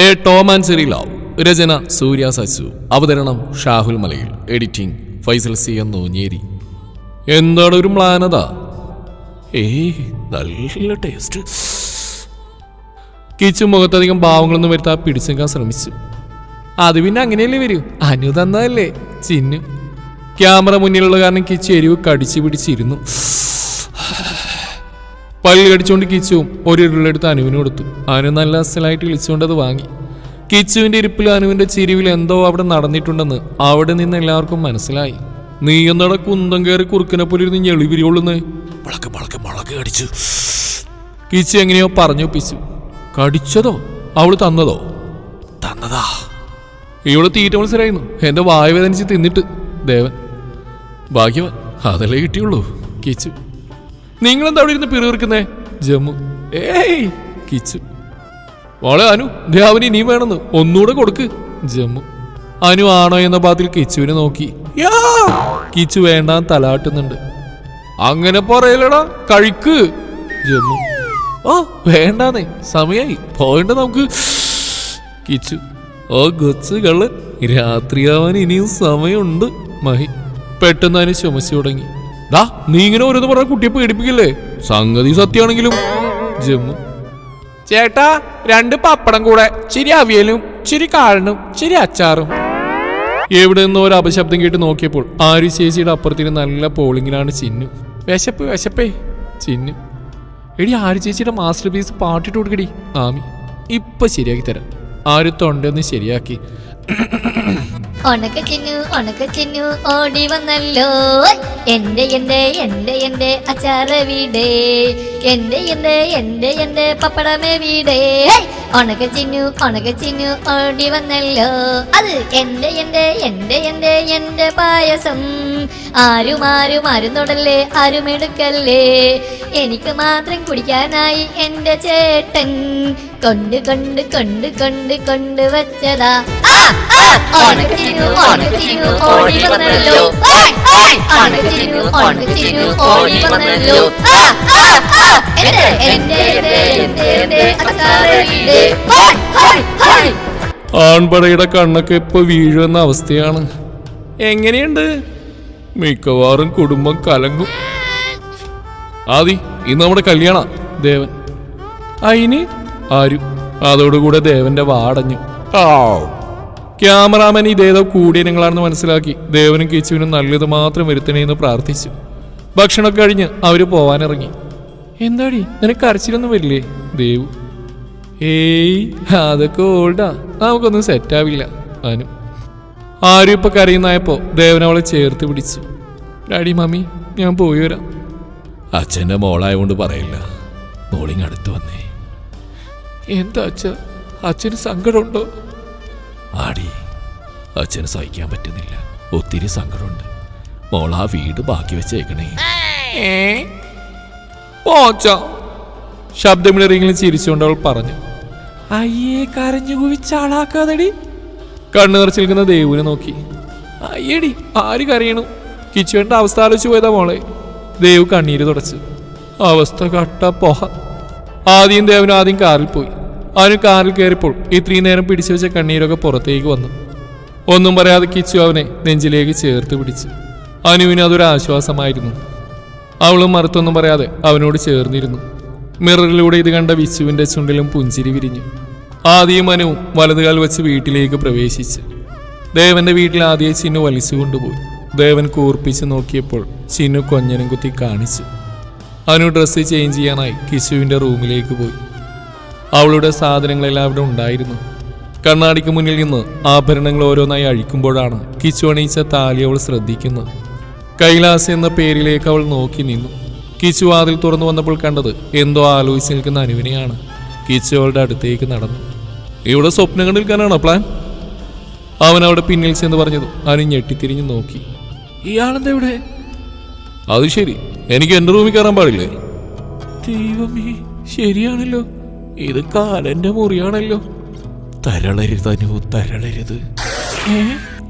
A Tom and Jerry love രചന സൂര്യ സസു അവതരണം ഷാഹുൽ മലയിൽ. Editing Faisal C എന്ന് ഞേരി എന്താണ് ഒരു മ്ലാനത ഏയ് നല്ല ടേസ്റ്റ് കിച്ചു മുഖത്തധികം ഭാവങ്ങളൊന്നും വരുത്താ പിടിച്ചെടുക്കാൻ ശ്രമിച്ചു. അത് പിന്നെ അങ്ങനെയല്ലേ വരൂ? അനു തന്നതല്ലേ? ചിന്നു. ക്യാമറ മുന്നിലുള്ള കാരണം കിച്ചു എരിവ് കടിച്ചു പിടിച്ചിരുന്നു. പല്ല് കടിച്ചുകൊണ്ട് കിച്ചുവും ഒരു ഇരുളെടുത്ത് അനുവിന് കൊടുത്തു. അനു നല്ല അസലായിട്ട് വിളിച്ചുകൊണ്ട് അത് വാങ്ങി. കിച്ചുവിന്റെ ഇരിപ്പിൽ അനുവിന്റെ ചിരിവിൽ എന്തോ അവിടെ നടന്നിട്ടുണ്ടെന്ന് അവിടെ നിന്ന് എല്ലാവർക്കും മനസ്സിലായി. നീ എന്നട കുന്തം കയറി കുറുക്കനെ പോലെ ഇരുന്ന് ഞെളിവിരികൊള്ളുന്നേ? കടിച്ചു. കിച്ചു എങ്ങനെയോ പറഞ്ഞൊപ്പിച്ചു കടിച്ചതോ? അവൾ തന്നതോ? തന്നതാ. ഇവൾ തീറ്റ മത്സരായിരുന്നു. എന്റെ വായുവേദനിച്ച് തിന്നിട്ട് ദേവൻ. ഭാഗ്യവാൻ അതല്ലേ കിട്ടിയുള്ളൂ കിച്ചു. നിങ്ങളെന്താ അവിടെ ഇരുന്ന് പിറുവിറുക്കുന്നേ ജമ്മു. ഏയ് കിച്ചു. മോളെ അനു ദ്യാവന് ഇനിയും വേണമെന്ന്. ഒന്നുകൂടെ കൊടുക്ക്. ജമ്മു. അനു ആണോ എന്ന ഭാഗത്തിൽ കിച്ചുവിനെ നോക്കി! കിച്ചു വേണ്ടാൻ തലാട്ടുന്നുണ്ട്. അങ്ങനെ പറയലടാ കഴിക്ക്. ജമ്മു. ഓ വേണ്ടാന്നേ. സമയായി. പോയിണ്ട നമുക്ക്. കിച്ചു. ഓ കൊച്ചു കള്ളൻ. രാത്രിയാവാൻ ഇനിയും സമയമുണ്ട് മഹി. പെട്ടെന്ന് അതിന് ചുമച്ചു തുടങ്ങി. ദാ നീ ഇങ്ങനെ ഓരോന്ന് പറഞ്ഞ കുട്ടിയെ പേടിപ്പിക്കില്ലേ? സംഗതി സത്യാണെങ്കിലും ജമ്മു. ചേട്ടാ രണ്ട് പപ്പടം കൂടെ. ചിരി അവിയലും ചിരി കാളനും ചിരി അച്ചാറും. എവിടെ നിന്നോ ഒരു അപശബ്ദം കേട്ട് നോക്കിയപ്പോൾ ആരി ചേച്ചിയുടെ അപ്പുറത്തിന് നല്ല പോളിങ്ങിലാണ് ചിന്നു. വിശപ്പ് വിശപ്പേ. ചിന്നു. എടി ആരി ചേച്ചിയുടെ മാസ്റ്റർ പീസ് പാട്ടിട്ട് കൊടുക്കടി. ആമി ഇപ്പൊ ശരിയാക്കി തരാം. ആര് തൊണ്ടെന്ന് ശരിയാക്കി. ഉണക്ക ചിന്നു ഉണക്ക ചിന്നു ഓടി വന്നല്ലോ. എന്റെ എന്റെ എന്റെ എന്റെ അച്ചാറ വീടേ. എന്റെ എന്റെ എന്റെ എന്റെ പപ്പടമേ വീടേ. ഉണക്കച്ചിന്നു ഉണക്കച്ചിന്നു ഉണക്ക ചിന്നു ഓടി വന്നല്ലോ. അത് എന്റെ എന്റെ എന്റെ എന്റെ എന്റെ പായസം. ആരും ആരും ആരും തൊടല്ലേ ആരും എടുക്കല്ലേ. എനിക്ക് മാത്രം കുടിക്കാനായി എന്റെ ചേട്ടൻ. കൊണ്ട് കണ്ട് കണ്ട് കണ്ട് കണ്ട് വെച്ചതാ. ഓടി വന്നല്ലോ. ഓടി വന്നല്ലോ. എന്റെ, എന്റെ, എന്റെ, എന്റെ. ആൺപടയുടെ കണ്ണൊക്കെ ഇപ്പൊ വീഴുന്ന അവസ്ഥയാണ്. എങ്ങനെയുണ്ട്? മിക്കവാറും കുടുംബം കലങ്ങും. ആദി ഇന്ന് നമ്മുടെ കല്യാണ ദേവൻ. അയിന് ആരും. അതോടുകൂടെ ദേവന്റെ വാടഞ്ഞു. ആ ക്യാമറാമാൻ ഇതേതോ കൂടിയനങ്ങളാണെന്ന് മനസ്സിലാക്കി ദേവനും കിച്ചുവിനും നല്ലത് മാത്രം വരുത്തണേ എന്ന് പ്രാർത്ഥിച്ചു. ഭക്ഷണം കഴിഞ്ഞ് അവർ പോവാനിറങ്ങി. എന്താടി? നിനക്ക് കരച്ചിലൊന്നും വരില്ലേ? ദേവു. ഏയ് അതൊക്കെ ഓൾഡാ. നമുക്കൊന്നും സെറ്റാവില്ല അനു. ആരും ഇപ്പൊ കരയുന്നായപ്പോ ദേവൻ അവളെ ചേർത്ത് പിടിച്ചു. ഡാഡി മമ്മി ഞാൻ പോയി വരാം. അച്ഛന്റെ മോളായതുകൊണ്ട് പറയില്ല. മോളിങ് അടുത്ത് വന്നേ. എന്താ അച്ഛ അച്ഛന് സങ്കടമുണ്ടോ? ആടി അച്ഛന് സഹിക്കാൻ പറ്റുന്നില്ല. ഒത്തിരി സങ്കടമുണ്ട്. മോൾ ആ വീട് ബാക്കി വെച്ചേക്കണേ. പോച്ച. ശബ്ദമിളറിയെങ്കിലും ചിരിച്ചുകൊണ്ട് അവൾ പറഞ്ഞു. അയ്യേ കരഞ്ഞു കുവിച്ചാളാക്കാതടി കണ്ണു നിറച്ച് നിൽക്കുന്ന ദേവുവിനെ നോക്കി. അയ്യടി ആര് കരയണു? കിച്ചുവേണ്ട അവസ്ഥ ആലോചിച്ച് പോയതാ മോളെ. ദേവ് കണ്ണീര് തുടച്ചു. അവസ്ഥ കട്ട പോഹ. ആദ്യം ദേവൻ ആദ്യം കാറിൽ പോയി. അവന് കാറിൽ കയറിപ്പോൾ ഇത്രയും നേരം പിടിച്ചു വെച്ച കണ്ണീരൊക്കെ പുറത്തേക്ക് വന്നു. ഒന്നും പറയാതെ കിച്ചു അവനെ നെഞ്ചിലേക്ക് ചേർത്ത് പിടിച്ചു. അനുവിന് അതൊരു ആശ്വാസമായിരുന്നു. അവളും മറുത്തൊന്നും പറയാതെ അവനോട് ചേർന്നിരുന്നു. മിററിലൂടെ ഇത് കണ്ട വിച്ചുവിന്റെ ചുണ്ടിലും പുഞ്ചിരി വിരിഞ്ഞു. ആദ്യം അനുവും വലതുകാൽ വെച്ച് വീട്ടിലേക്ക് പ്രവേശിച്ച്. ദേവന്റെ വീട്ടിൽ ആദ്യം ചിന്നു വലിച്ചു കൊണ്ടുപോയി ദേവൻ കൂർപ്പിച്ച് നോക്കിയപ്പോൾ ചിന്നു കൊഞ്ഞനും കുത്തി കാണിച്ചു. അനു ഡ്രസ്സ് ചേഞ്ച് ചെയ്യാനായി കിശുവിന്റെ റൂമിലേക്ക് പോയി. അവളുടെ സാധനങ്ങളെല്ലാം അവിടെ ഉണ്ടായിരുന്നു. കണ്ണാടിക്ക് മുന്നിൽ നിന്ന് ആഭരണങ്ങൾ ഓരോന്നായി അഴിക്കുമ്പോഴാണ് കിച്ചു അണിയിച്ച താലി അവൾ ശ്രദ്ധിക്കുന്നത്. കൈലാസ് എന്ന പേരിലേക്ക് അവൾ നോക്കി നിന്നു. കിച്ചു വാതിൽ തുറന്നു വന്നപ്പോൾ കണ്ടത് എന്തോ ആലോചിച്ച് നിൽക്കുന്ന അനുവിനെയാണ്. കിച്ചു അവളുടെ അടുത്തേക്ക് നടന്നു. ഇവിടെ സ്വപ്നം കണ്ടു നിൽക്കാനാണോ പ്ലാൻ അവൻ അവിടെ പിന്നിൽ ചെന്ന് പറഞ്ഞതും അനു ഞെട്ടിത്തിരിഞ്ഞ് നോക്കി. ഇയാളെന്താ ഇവിടെ? അത് ശരി. എനിക്ക് എന്റെ റൂമിൽ കയറാൻ പാടില്ലേ? ദൈവമേ ശരിയാണല്ലോ. ഇത് കാലന്റെ മുറിയാണല്ലോ. തരളരുത് അനു തരളരുത്. ഏ?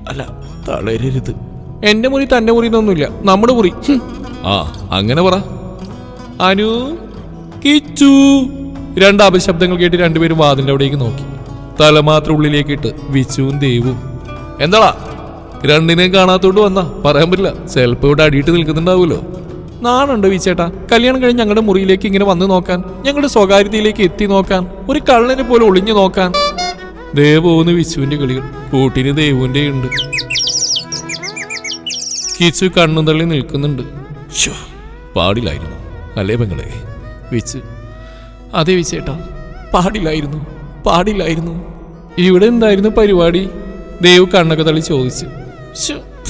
അല്ല തളരരുത്. എന്റെ മുറി തന്റെ മുറി എന്നൊന്നുമില്ല നമ്മുടെ മുറി. ആ അങ്ങനെ പറ. അനു കിച്ചു. രണ്ട് അപശബ്ദങ്ങൾ കേട്ട് രണ്ടുപേരും വാതിന്റെ അവിടേക്ക് നോക്കി. തല മാത്രം ഉള്ളിലേക്ക് ഇട്ട് വിച്ചുവും ദേവും. എന്താടാ? രണ്ടിനെയും കാണാത്തോണ്ട് വന്നാ? പറയാൻ പറ്റില്ല. ചിലപ്പോ ഇവിടെ അടിയിട്ട് നിൽക്കുന്നുണ്ടാവുമല്ലോ. നാണുണ്ട് വിച്ചേട്ടാ കല്യാണം കഴിഞ്ഞ് ഞങ്ങളുടെ മുറിയിലേക്ക് ഇങ്ങനെ വന്നു നോക്കാൻ ഞങ്ങളുടെ സ്വകാര്യതയിലേക്ക് എത്തി നോക്കാൻ ഒരു കള്ളനെ പോലെ ഒളിഞ്ഞു നോക്കാൻ. ദേവോന്ന് വിശുവിന്റെ കളികൾ കൂട്ടിന് ദേവുവിന്റെ ഉണ്ട്. കിച്ചു കണ്ണു തള്ളി നിൽക്കുന്നുണ്ട്. പാടില്ലായിരുന്നു. അല്ലേ പെങ്ങളെ? വിച്ച് അതെ വിച്ചേട്ടാ പാടില്ലായിരുന്നു പാടില്ലായിരുന്നു. ഇവിടെ എന്തായിരുന്നു പരിപാടി? ദേവ് കണ്ണൊക്കെ തള്ളി ചോദിച്ചു.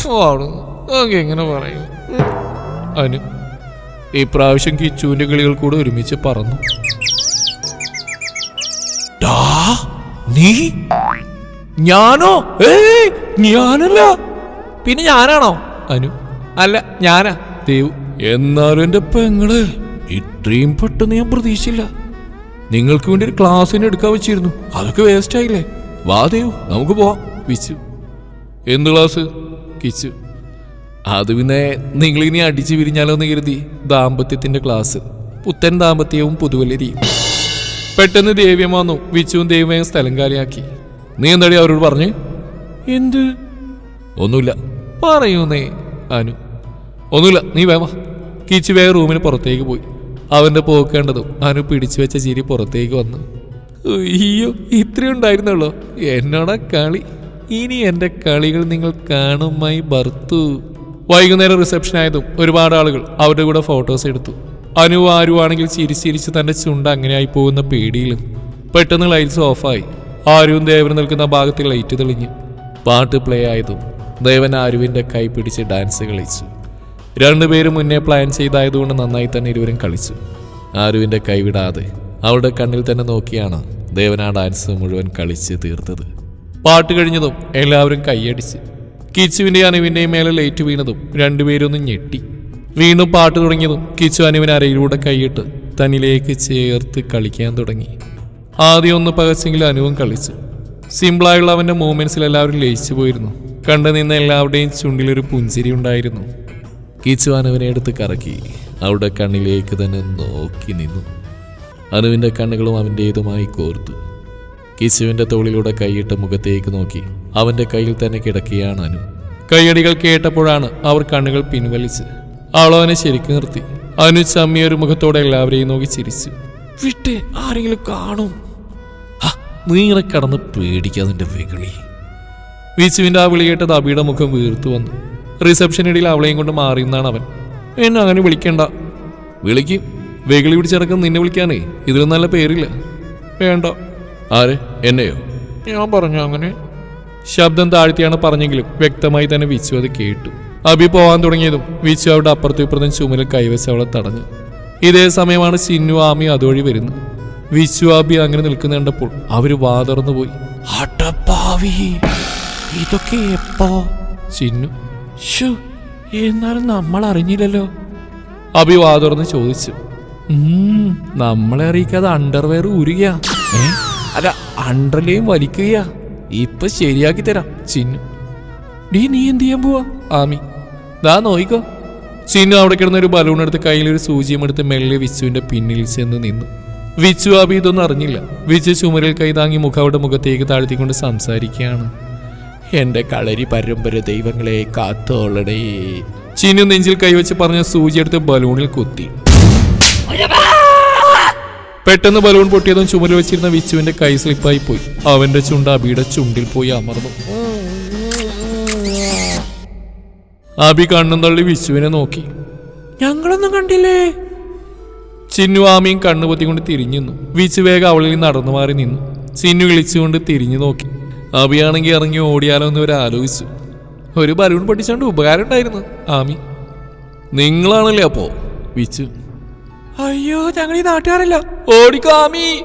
പാടുന്നു. എങ്ങനെ പറയും? അനു ഇപ്രാവശ്യം കിച്ചുവിന്റെ കിളികൾ കൂടെ ഒരുമിച്ച് പറന്നു. നീ? ഞാനോ? ഏയ് ഞാനല്ല. പിന്നെ ഞാനാണോ? അനു. അല്ല ഞാനാ. ദേവ്. എന്നാലും എന്റെ പെങ്ങൾ ഇത്രയും പെട്ടെന്ന് ഞാൻ പ്രതീക്ഷിച്ചില്ല. നിങ്ങൾക്ക് വേണ്ടി ഒരു ക്ലാസ്സിന് എടുക്കാൻ വെച്ചിരുന്നു. അതൊക്കെ വേസ്റ്റ് ആയില്ലേ? വാ ദേവ് നമുക്ക് പോവാം. വിച്ചു. എന്ത് ക്ലാസ്? കിച്ചു. അത് പിന്നെ നിങ്ങൾ ഇനി അടിച്ചു പിരിഞ്ഞാലോ എന്ന് കരുതി ദാമ്പത്യത്തിന്റെ ക്ലാസ് പുത്തൻ ദാമ്പത്യവും പുതുവലരിയും പെട്ടെന്ന് ദേവ്യം വന്നു വിച്ചുവും ദേവ്യം സ്ഥലം കാലിയാക്കി. നീ എന്താടി അവരോട് പറഞ്ഞു? എന്ത്? ഒന്നുമില്ല. പറയൂന്നേ അനു. ഒന്നുമില്ല നീ വേവാ കിച്ചു വേഗം റൂമിന് പുറത്തേക്ക് പോയി. അവന്റെ പോക്കേണ്ടതും അനു പിടിച്ചു വെച്ച ചിരി പുറത്തേക്ക് വന്നു. അയ്യോ ഇത്രയും ഉണ്ടായിരുന്നുള്ളോ എന്നോടാ കളി. ഇനി എന്റെ കളികൾ നിങ്ങൾ കാണുമായി ബർത്തു വൈകുന്നേരം റിസപ്ഷൻ ആയതും ഒരുപാട് ആളുകൾ അവരുടെ കൂടെ ഫോട്ടോസ് എടുത്തു. അനു ആരുവാണെങ്കിൽ ചിരിച്ചിരിച്ച് തന്റെ ചുണ്ട് അങ്ങനെയായി പോകുന്ന പേടിയിലും പെട്ടെന്ന് ലൈറ്റ്സ് ഓഫായി ആരുവും ദേവൻ നിൽക്കുന്ന ഭാഗത്ത് ലൈറ്റ് തെളിഞ്ഞു. പാട്ട് പ്ലേ ആയതും ദേവൻ ആരുവിന്റെ കൈ പിടിച്ച് ഡാൻസ് കളിച്ചു. രണ്ടുപേരും മുന്നേ പ്ലാൻ ചെയ്തായതുകൊണ്ട് നന്നായി തന്നെ ഇരുവരും കളിച്ചു. ആരുവിന്റെ കൈവിടാതെ അവളുടെ കണ്ണിൽ തന്നെ നോക്കിയാണ് ദേവൻ ആ ഡാൻസ് മുഴുവൻ കളിച്ച് തീർത്തത്. പാട്ട് കഴിഞ്ഞതും എല്ലാവരും കൈയടിച്ച് കിച്ചുവിന്റെ അനുവിന്റെയും മേലെ ലൈറ്റ് വീണതും രണ്ടുപേരും ഞെട്ടി. വീണ്ടും പാട്ട് തുടങ്ങിയതും കിച്ചു അനുവിന് അരയിലൂടെ കൈയിട്ട് തന്നിലേക്ക് ചേർത്ത് കളിക്കാൻ തുടങ്ങി. ആദ്യം ഒന്ന് പകച്ചെങ്കിൽ അനുവും കളിച്ചു. സിമ്പിളായുള്ള അവന്റെ മൂവ്മെന്റ്സിൽ എല്ലാവരും ലയിച്ചു പോയിരുന്നു. കണ്ടു നിന്ന എല്ലാവരുടെയും ചുണ്ടിലൊരു പുഞ്ചിരി ഉണ്ടായിരുന്നു. കിച്ചു അനുവിനെ എടുത്ത് കറക്കി അവിടെ കണ്ണിലേക്ക് തന്നെ നോക്കി നിന്നു. അനുവിന്റെ കണ്ണുകളും അവന്റേതുമായി കോർത്തു. കിച്ചുവിന്റെ തോളിലൂടെ കൈയിട്ട് മുഖത്തേക്ക് നോക്കി. അവന്റെ കയ്യിൽ തന്നെ കിടക്കുകയാണ് അനു. കൈയടികൾ കേട്ടപ്പോഴാണ് അവർ കണ്ണുകൾ പിൻവലിച്ച് അവളവനെ ശരിക്കു നിർത്തി. അനു ചമ്മിയ ഒരു മുഖത്തോടെ എല്ലാവരെയും നോക്കി ചിരിച്ചു. വിട്ട് ആരെങ്കിലും കാണും. നീറെ കടന്ന് പേടിക്കാതിന്റെ വെകളി. വിച്ചുവിന്റെ ആ വിളി കേട്ടത് അബിയുടെ മുഖം വീർത്തു വന്നു. റിസപ്ഷനിടയിൽ അവളെയും കൊണ്ട് മാറിയെന്നാണ് അവൻ. എന്നെ അങ്ങനെ വിളിക്കണ്ട. വിളിക്കും. വെകിളി പിടിച്ചിറക്കം നിന്നെ വിളിക്കാനേ ഇതിലും നല്ല പേരില്ല. വേണ്ട. ആര്? എന്നെയോ? ഞാൻ പറഞ്ഞു അങ്ങനെ ശബ്ദം താഴ്ത്തിയാണ് പറഞ്ഞെങ്കിലും വ്യക്തമായി തന്നെ വിച്ചു അത് കേട്ടു. അബി പോവാൻ തുടങ്ങിയതും വിച്ചു അവിടെ അപ്പുറത്തും ഇപ്പുറത്തും ചുമലിൽ കൈവച്ച് അവളെ തടഞ്ഞു. ഇതേ സമയമാണ് ചിന്നു ആമി അതുവഴി വരുന്നത്. വിച്ചു ആബി അങ്ങനെ നിൽക്കുന്ന കണ്ടപ്പോൾ അവർ വാതറന്നു പോയി. അടപ്പാവി ഇതൊക്കെ എപ്പോ? ചിന്നു ഷു എന്നാലും നമ്മൾ അറിഞ്ഞില്ലല്ലോ. അബി വാതുറന്ന് ചോദിച്ചു. നമ്മളെ അറിയിക്കാതെ അണ്ടർവെയർ ഊരുകയാ? അല്ല അണ്ടർലെയും വലിക്കുകയാ? ഇപ്പൊ ശരിയാക്കി തരാം ചിന്നു. ഡീ നീ എന്ത് ചെയ്യാൻ പോവാ? ആമി. ദാ നോയിക്കോ. ചിന്നു അവിടെ കിടന്ന ഒരു ബലൂൺ എടുത്ത് കയ്യിൽ ഒരു സൂചിയും എടുത്ത് മെല്ലെ വിച്ചുവിന്റെ പിന്നിൽ ചെന്ന് നിന്നു. വിച്ചു ആബി ഇതൊന്നും അറിഞ്ഞില്ല. വിച്ചു ചുമരിൽ കൈ താങ്ങി മുഖം അവിടെ മുഖത്തേക്ക് താഴ്ത്തിക്കൊണ്ട് സംസാരിക്കുകയാണ്. എന്റെ കളരി പരമ്പര ദൈവങ്ങളെ കാത്തോളടേ. ചിന്നു നെഞ്ചിൽ കൈവച്ച് പറഞ്ഞ സൂചി എടുത്ത് ബലൂണിൽ കുത്തി. പെട്ടെന്ന് ബലൂൺ പൊട്ടിയതും ചുമരിൽ വെച്ചിരുന്ന വിച്ചുവിന്റെ കൈ സ്ലിപ്പായി പോയി അവന്റെ ചുണ്ട് അബിയുടെ ചുണ്ടിൽ പോയി അമർന്നു. അബി കണ്ണും തള്ളി വിച്ചുവിനെ നോക്കി. ഞങ്ങളൊന്നും കണ്ടില്ലേ? ചിന്നു ആമയും കണ്ണു പൊത്തിക്കൊണ്ട് തിരിഞ്ഞു നിന്നു. വിച്ചു വേഗം അവളിൽ നടന്നു മാറി നിന്നു. ചിന്നു വിളിച്ചുകൊണ്ട് തിരിഞ്ഞു നോക്കി. അബിയാണെങ്കിൽ ഇറങ്ങി ഓടിയാലോ എന്ന് ഇവർ ആലോചിച്ചു. ഒരു ബലൂൺ പൊട്ടിച്ചോണ്ട് ഉപകാരം ഉണ്ടായിരുന്നു ആമി. നിങ്ങളാണല്ലേ അപ്പോ? വിച്ചു. അയ്യോ ഞങ്ങൾ ഈ നാട്ടുകാരല്ല. ഓടിക്കോ ആമി.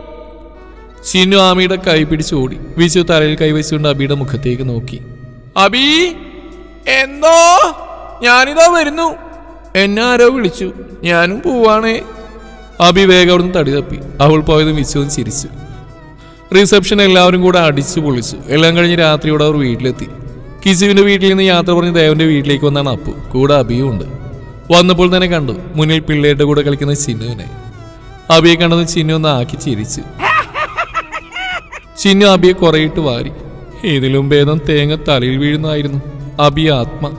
ചിന്നു ആമിയുടെ കൈ പിടിച്ച് ഓടി. വിശു തലയിൽ കൈവച്ചുകൊണ്ട് അബിയുടെ മുഖത്തേക്ക് നോക്കി. അബി എന്തോ? ഞാനിതാ വരുന്നു. എന്നെ ആരോ വിളിച്ചു. ഞാനും പോവാണേ. അബി വേഗം അവിടുന്ന് തടി തപ്പി. അവൾ പോയത് വിശുവും ചിരിച്ചു. റിസപ്ഷൻ എല്ലാവരും കൂടെ അടിച്ചു പൊളിച്ചു. എല്ലാം കഴിഞ്ഞ് രാത്രിയോടെ അവർ വീട്ടിലെത്തി. കിസുവിന്റെ വീട്ടിൽ നിന്ന് യാത്ര പറഞ്ഞ് ദേവന്റെ വീട്ടിലേക്ക് വന്നാണ് അപ്പു. കൂടെ അബിയും ഉണ്ട്. വന്നപ്പോൾ തന്നെ കണ്ടു മുന്നിൽ പിള്ളേരുടെ കൂടെ കളിക്കുന്ന ചിന്നുവിനെ. അബിയെ കണ്ടത് ചിന്നു ഒന്ന് ആക്കി ചിരിച്ചു. ചിന്നു അബിയെ കുറയിട്ട് വാരി. ഇതിലും ഭേദം തേങ്ങ തലയിൽ വീഴുന്നായിരുന്നു അബി ആത്മ.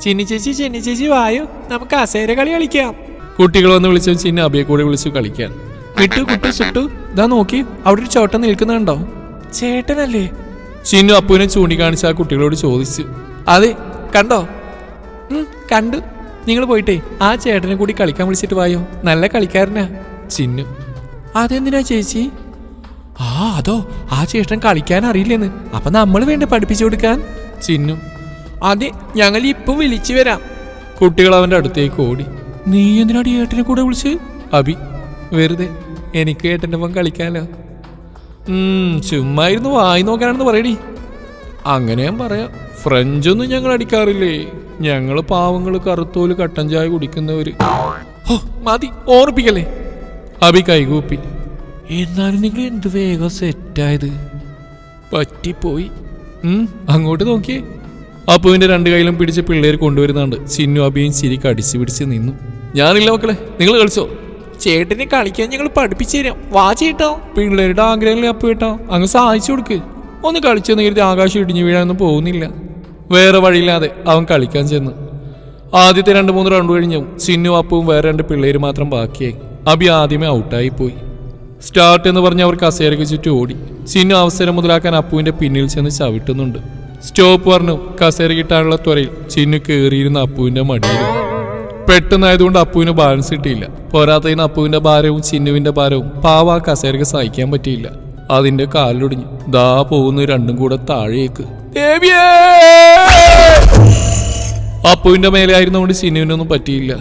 ചിന്നി ചേച്ചി ചിന്നി ചേച്ചി വായു. നമുക്ക് അസേര കളി കളിക്കാം. കുട്ടികൾ വന്ന് വിളിച്ചു ചിന്നു അബിയെ കൂടെ വിളിച്ചു കളിക്കാൻ. വിട്ടു കുട്ടു ചുട്ടു. ഇതാ നോക്കി അവിടെ ഒരു ചോട്ടം നിൽക്കുന്നുണ്ടോ? ചേട്ടനല്ലേ? ചിന്നു അപ്പുവിനെ ചൂണ്ടിക്കാണിച്ച് ആ കുട്ടികളോട് ചോദിച്ചു. അതെ കണ്ടോ? കണ്ടു. നിങ്ങൾ പോയിട്ടേ ആ ചേട്ടനെ കൂടി കളിക്കാൻ വിളിച്ചിട്ട് വായോ? നല്ല കളിക്കാരനാ. ചിന്നു. അതെന്തിനാ ചേച്ചി? ആ അതോ ആ ചേട്ടൻ കളിക്കാൻ അറിയില്ലെന്ന്. അപ്പൊ നമ്മൾ വേണ്ടി പഠിപ്പിച്ചു കൊടുക്കാൻ? ചിന്നു. അതെ ഞങ്ങൾ ഇപ്പൊ വിളിച്ചു വരാം. കുട്ടികൾ അവന്റെ അടുത്തേക്ക് ഓടി. നീ എന്തിനാടി ഏട്ടനെ കൂടെ വിളിച്ച്? അബി വെറുതെ. എനിക്ക് ഏട്ടന്റെ ഒപ്പം കളിക്കാലോ ഉം, ചുമ്മാ ഇരുന്ന് വായി നോക്കാനാണെന്ന് പറയടി. അങ്ങനെ ഞാൻ പറയാം. ഫ്രഞ്ചൊന്നും ഞങ്ങൾ അടിക്കാറില്ലേ? ഞങ്ങൾ പാവങ്ങൾ കറുത്തോൽ കട്ടൻ ചായ കുടിക്കുന്നവര്. മതി ഓർപ്പിക്കല്ലേ? അബി കൈകൂപ്പി. എന്നാലും നിങ്ങൾ എന്ത് വേഗം സെറ്റായത്? പറ്റിപ്പോയി. അങ്ങോട്ട് നോക്കിയേ. അപ്പുവിന്റെ രണ്ട് കൈയിലും പിടിച്ച് പിള്ളേർ കൊണ്ടുവരുന്നുണ്ട്. സിന്നു അബിയും ചിരി അടിച്ചു പിടിച്ച് നിന്നു. ഞാനില്ല മക്കളെ നിങ്ങൾ കളിച്ചോ? ചേട്ടനെ കളിക്കാൻ ഞങ്ങൾ പഠിപ്പിച്ചു തരാം. വാ ചേട്ടോ. പിള്ളേരുടെ ആഗ്രഹങ്ങളെ അപ്പു കേട്ടോ അങ്ങ് സഹായിച്ചു കൊടുക്ക്. ഒന്ന് കളിച്ചെന്ന് കരുതി ആകാശം ഇടിഞ്ഞു വീഴാനൊന്നും പോകുന്നില്ല. വേറെ വഴിയില്ലാതെ അവൻ കളിക്കാൻ ചെന്ന്. ആദ്യത്തെ രണ്ട് മൂന്ന് റൗണ്ട് കഴിഞ്ഞു. സിന്നു അപ്പവും വേറെ രണ്ട് പിള്ളേര് മാത്രം ബാക്കിയായി. അബി ആദ്യമേ ഔട്ടായി പോയി സ്റ്റാർട്ട് എന്ന് പറഞ്ഞ് അവർ കസേരയ്ക്ക് ചുറ്റും ഓടി. സിന്നു അവസരം മുതലാക്കാൻ അപ്പുവിന്റെ പിന്നിൽ ചെന്ന് ചവിട്ടുന്നുണ്ട്. സ്റ്റോപ്പ് പറഞ്ഞു കസേര കിട്ടാനുള്ള ത്വരയിൽ ചിന്നു കയറിയിരുന്ന അപ്പുവിന്റെ മടിയിൽ. പെട്ടെന്നായതുകൊണ്ട് അപ്പുവിന് ബാലൻസ് കിട്ടിയില്ല. പോരാത്തതിന് അപ്പുവിന്റെ ഭാരവും ചിന്നുവിന്റെ ഭാരവും പാവ കസേരക്ക് സഹിക്കാൻ പറ്റിയില്ല. അതിന്റെ കാലിലൊടിഞ്ഞു ദാ പോകുന്ന രണ്ടും കൂടെ താഴേക്ക്! അപ്പുവിന്റെ മേലെ ആയിരുന്നതുകൊണ്ട് സിനുവിനൊന്നും പറ്റിയില്ല.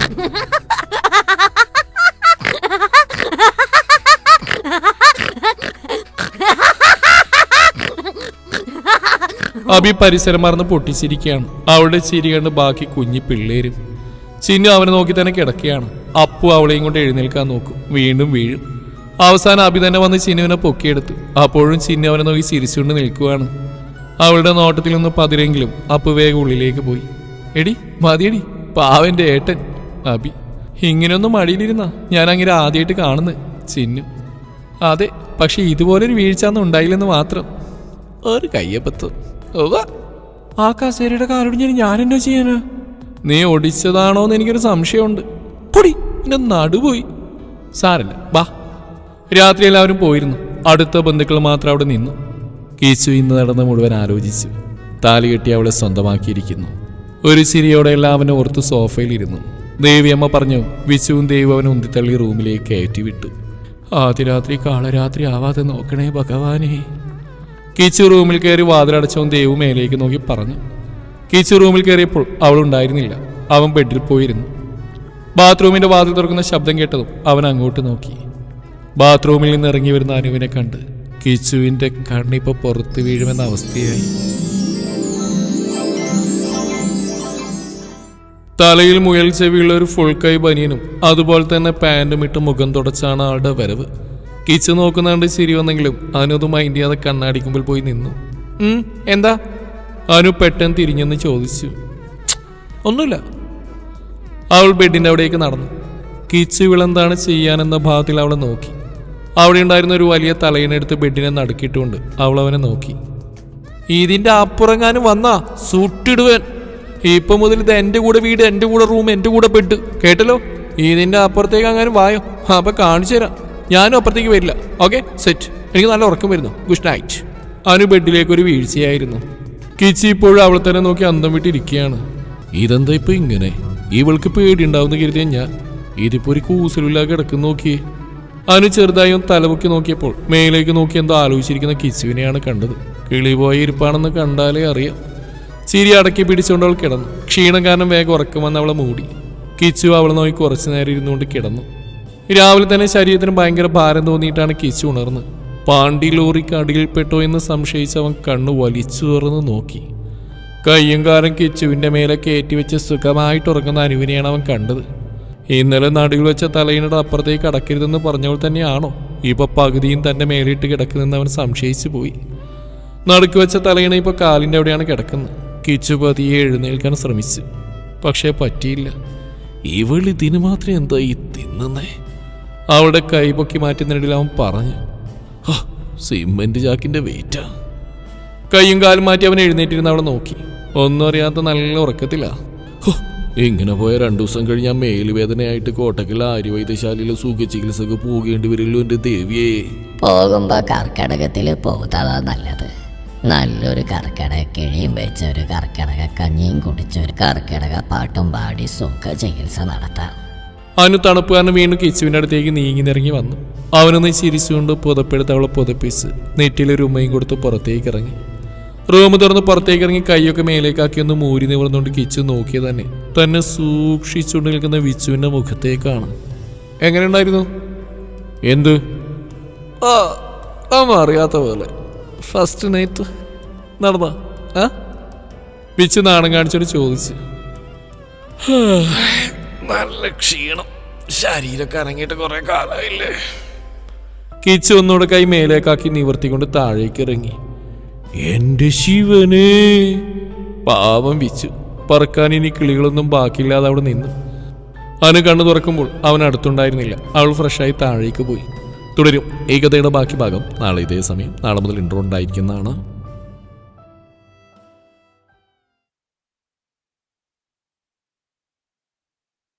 അബി പരിസരം മറന്ന് പൊട്ടിച്ചിരിക്കുകയാണ്. അവളുടെ ചിരി കണ്ട് ബാക്കി കുഞ്ഞി പിള്ളേരും. ചിന്നു അവനെ നോക്കി തന്നെ കിടക്കുകയാണ്. അപ്പു അവളെയും കൊണ്ട് എഴുന്നേൽക്കാൻ നോക്കും. വീണ്ടും വീഴും. അവസാനം അഭി തന്നെ വന്ന് ചിന്നുവിനെ പൊക്കിയെടുത്തു. അപ്പോഴും ചിന്നു അവനെ നോക്കി ചിരിച്ചുകൊണ്ട് നിൽക്കുകയാണ് അവളുടെ നോട്ടത്തിൽ നിന്ന് പതിരെങ്കിലും അപ്പു വേഗം ഉള്ളിലേക്ക് പോയി. എടി മതിയടി പാവന്റെ ഏട്ടൻ അഭി ഇങ്ങനെയൊന്നും മടിയിലിരുന്ന ഞാൻ അങ്ങനെ ആദ്യമായിട്ട് കാണുന്നു ചിന്നു. അതെ പക്ഷെ ഇതുപോലൊരു വീഴ്ച ഒന്നും ഉണ്ടായില്ലെന്ന് മാത്രം. ഒരു കയ്യപ്പത്ത്. ആ കസേരയുടെ കാലൊടിഞ്ഞാൽ ഞാൻ എന്നോ ചെയ്യാനാ? നീ ഒടിച്ചതാണോ എന്ന് എനിക്കൊരു സംശയമുണ്ട്. പൊടി എന്റെ നടുപോയി. സാരല്ല വാ. രാത്രി എല്ലാവരും പോയിരുന്നു. അടുത്ത ബന്ധുക്കൾ മാത്രം അവിടെ നിന്നു. കീച്ചു ഇന്ന് നടന്ന് മുഴുവൻ ആലോചിച്ചു. താലി കെട്ടി അവളെ സ്വന്തമാക്കിയിരിക്കുന്നു. ഒരു ചിരിയോടെ എല്ലാവനും ഓർത്ത് സോഫയിലിരുന്നു ദേവിയമ്മ പറഞ്ഞു വിശുവും ദേവി അവനെ ഉന്തിത്തള്ളി റൂമിലേക്ക് കയറ്റി വിട്ടു ആദ്യ രാത്രി കാളരാത്രി ആവാതെ നോക്കണേ ഭഗവാനെ. കിച്ചു റൂമിൽ കയറി വാതിലടച്ചവൻ ദേവു മേലേക്ക് നോക്കി പറഞ്ഞു. കിച്ചു റൂമിൽ കയറിയപ്പോൾ അവൾ ഉണ്ടായിരുന്നില്ല. അവൻ ബെഡിൽ പോയിരുന്നു. ബാത്റൂമിന്റെ വാതിൽ തുറക്കുന്ന ശബ്ദം കേട്ടതും അവൻ അങ്ങോട്ട് നോക്കി. ബാത്റൂമിൽ നിന്ന് ഇറങ്ങി വരുന്ന അനുവിനെ കണ്ട് കിച്ചുവിന്റെ കണ്ണിപ്പോ പുറത്തു വീഴുമെന്ന അവസ്ഥയായി. തലയിൽ മുയൽ ചെവിയുള്ള ഒരു ഫുൾ കൈ ബനിയനും അതുപോലെ തന്നെ പാന്റും ഇട്ട് മുഖം തുടച്ചാണ് ആളുടെ വരവ്. കിച്ചു നോക്കുന്നാണ്ട് ശരി വന്നെങ്കിലും അനുത് മൈൻഡ് ചെയ്യാതെ കണ്ണാടിക്കുമ്പോൾ പോയി നിന്നു. "ഉം, എന്താ? അനു പെട്ടെന്ന് തിരിഞ്ഞെന്ന് ചോദിച്ചു. "ഛ്, ഒന്നുമില്ല. അവൾ ബെഡിന്റെ അവിടേക്ക് നടന്നു. കിച്ചു വിളെന്താണ് ചെയ്യാനെന്ന ഭാഗത്തിൽ അവളെ നോക്കി. അവിടെ ഉണ്ടായിരുന്ന ഒരു വലിയ തലയിനെടുത്ത് ബെഡിനെ നടുക്കിയിട്ടുകൊണ്ട് അവൾ അവനെ നോക്കി. ഇതിന്റെ അപ്പുറങ്ങാനും വന്നാ സൂട്ടിടുവൻ. ഇപ്പൊ മുതൽ ഇത് എന്റെ കൂടെ വീട് എന്റെ കൂടെ റൂം എന്റെ കൂടെ ബെഡ്. കേട്ടല്ലോ? ഇതിന്റെ അപ്പുറത്തേക്ക് അങ്ങാനും വായോ. അപ്പൊ കാണിച്ചു തരാം. ഞാനും അപ്പുറത്തേക്ക് വരില്ല. Okay set. എനിക്ക് നല്ല ഉറക്കം വരുന്നു. Good night. അവന് ബെഡിലേക്ക് ഒരു വീഴ്ചയായിരുന്നു. കിച്ചി ഇപ്പോഴും അവളെ തന്നെ നോക്കി അന്തം വിട്ടിരിക്കുകയാണ്. ഇതെന്താ ഇപ്പൊ ഇങ്ങനെ? ഇവൾക്ക് പേടി ഉണ്ടാവുന്ന കരുതിയ ഞാൻ. ഇതിപ്പോ ഒരു കൂസലില്ലാ കിടക്കുന്ന നോക്കിയേ. അനു ചെറുതായി തലപൊക്കി നോക്കിയപ്പോൾ മേലേക്ക് നോക്കി എന്തോ ആലോചിച്ചിരിക്കുന്ന കിച്ചുവിനെയാണ് കണ്ടത്. കിളിപോയി ഇരിപ്പാണെന്ന് കണ്ടാലേ അറിയാം. ചിരി അടക്കി പിടിച്ചുകൊണ്ട് അവൾ കിടന്നു. ക്ഷീണം കാരണം വേഗം ഉറക്കുമെന്ന് അവളെ മൂടി. കിച്ചു അവളെ നോക്കി കുറച്ചു നേരം ഇരുന്നുകൊണ്ട് കിടന്നു. രാവിലെ തന്നെ ശരീരത്തിന് ഭയങ്കര ഭാരം തോന്നിയിട്ടാണ് കിച്ചു ഉണർന്ന് പാണ്ടി ലോറിക്ക് അടിയിൽപ്പെട്ടോ എന്ന് സംശയിച്ച് അവൻ കണ്ണു വലിച്ചു തുറന്ന് നോക്കി. കയ്യും കാലം കിച്ചുവിന്റെ മേലെ കയറ്റി വെച്ച് സുഖമായിട്ട് ഉറങ്ങുന്ന അനുവിനെയാണ് അവൻ കണ്ടത്. ഇന്നലെ നടുവിൽ വെച്ച തലയിനോട് അപ്പുറത്തേക്ക് അടക്കരുതെന്ന് പറഞ്ഞവൾ തന്നെയാണോ? ഇപ്പൊ പകുതിയും തന്റെ മേലിട്ട് കിടക്കുന്നെന്ന് അവൻ സംശയിച്ചു പോയി. നടുക്ക് വെച്ച തലയിണ ഇപ്പൊ കാലിന്റെ അവിടെയാണ് കിടക്കുന്നത്. കിച്ചു പതിയെ എഴുന്നേൽക്കാൻ ശ്രമിച്ചു. പക്ഷേ പറ്റിയില്ല. ഇവൾ ഇതിന് മാത്രം എന്താ ഈ തിന്നുന്നേ? അവളുടെ കൈ പൊക്കി മാറ്റുന്നതിനിടയിൽ അവൻ പറഞ്ഞു "ഹ, സിമെന്റ് ജാക്കിന്റെ വെയിറ്റാ കൈയും കാലും മാറ്റി അവൻ എഴുന്നേറ്റിരുന്ന് അവളെ നോക്കി. ഒന്നും അറിയാത്ത നല്ല ഉറക്കത്തില്ല ഹോ, ഇങ്ങനെ പോയ രണ്ടു ദിവസം കഴിഞ്ഞ മേലുവേദനയായിട്ട് കോട്ടക്കൽ ആര്യവൈദ്യശാലയിലെ സുഖ ചികിത്സക്ക് പോകേണ്ടി വരില്ലോ എന്റെ ദേവിയേ. പോകുമ്പോ കർക്കിടകത്തിൽ പോകുന്നതാ നല്ലത്. നല്ലൊരു കർക്കിടക കിഴിയും വെച്ച ഒരു കർക്കിടക കഞ്ഞിയും കുടിച്ച ഒരു കർക്കിടക പാട്ടും പാടി സുഖ ചികിത്സ നടത്താം. അവന് തണുപ്പ് കാരണം വീണ്ടും കിച്ചുവിന്റെ അടുത്തേക്ക് നീങ്ങി നിറങ്ങി വന്നു. അവനൊന്ന് ചിരിച്ചുകൊണ്ട് പുതപ്പെടുത്ത് അവളെ പുതപ്പിച്ച് നെറ്റിലൊരു ഉമ്മയും കൊടുത്ത് പുറത്തേക്ക് ഇറങ്ങി. റൂം തുറന്ന് പുറത്തേക്ക് ഇറങ്ങി കൈയൊക്കെ മേലേക്കാക്കി ഒന്ന് മൂരി നിവർന്നുകൊണ്ട് കിച്ചു നോക്കിയ തന്നെ. തന്നെ സൂക്ഷിച്ചുകൊണ്ട് നിൽക്കുന്ന വിച്ചുവിന്റെ മുഖത്തേക്കാണ്. എങ്ങനെയുണ്ടായിരുന്നു? എന്ത്? ആ അമ്മ അറിയാത്ത പോലെ. ഫസ്റ്റ് നൈറ്റ് നടന്ന? ആ? വിച്ചു നാണം കാണിച്ചോട് ചോദിച്ച്. നല്ല ക്ഷീണം. ശരീരമൊക്കെ അനങ്ങിയിട്ട് കുറെ കാലമായില്ലേ. കിച്ചു ഒന്നുകൂടെ കൈ മേലേക്കാക്കി നിവർത്തിക്കൊണ്ട് താഴേക്ക് ഇറങ്ങി എന്റെ ശിവനെ. പാവം വിച്ചു പറക്കാൻ ഇനി കിളികളൊന്നും ബാക്കിയില്ലാതെ അവിടെ നിന്നു. അവന് കണ്ണു തുറക്കുമ്പോൾ അവൻ അടുത്തുണ്ടായിരുന്നില്ല. അവൾ ഫ്രഷായി താഴേക്ക് പോയി. തുടരും. ഈ കഥയുടെ ബാക്കി ഭാഗം നാളെ ഇതേ സമയം. നാളെ മുതൽ ഇൻട്രോ ഉണ്ടായിരിക്കുന്നതാണ്.